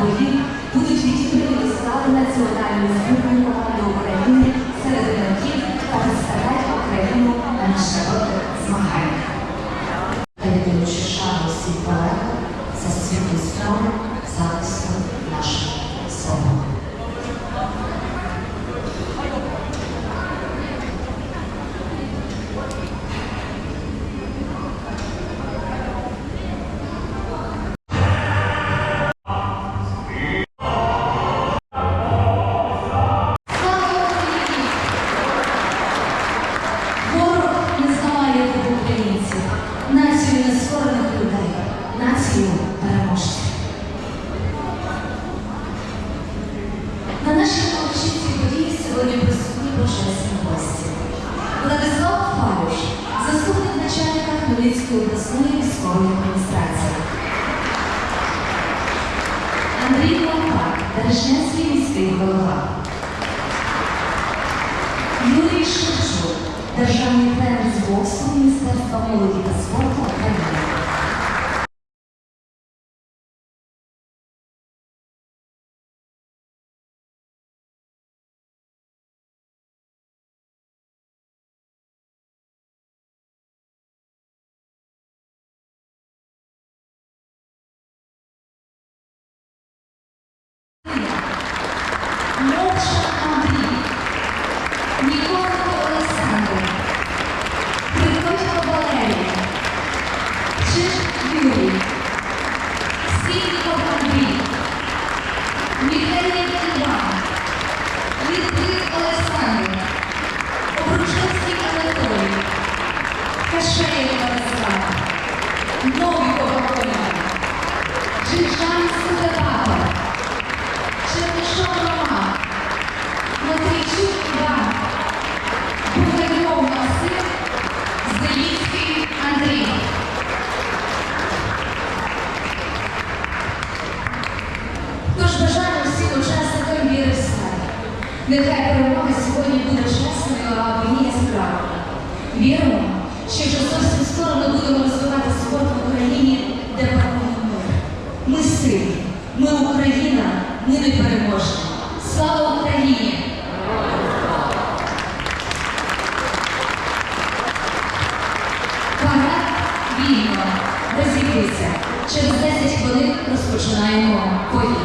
боїв будуть відібрані склади національної збірної команди України серед юнаків та представляти Україну на міжнародних змаганнях. Передаючи шану всім колегам за світлі справи божественні гості. Владислав Павлюш, заступник начальника Хмельницької обласної військової адміністрації. Андрій Лампак, Держнянський міський голова. Юрій Шевчук, державний тренер з боксу Міністерства молоді Мовчан Андрій, Ніколенко Олександр, Приколько Валерія, Чиж Юрій, Сільников Андрій, Міхайлів Іван, Литвик Олександр, Андрій. Тож бажаю всім учасникам віри в себе. Нехай перемоги сьогодні Через 10 хвилин розпочинаємо бої.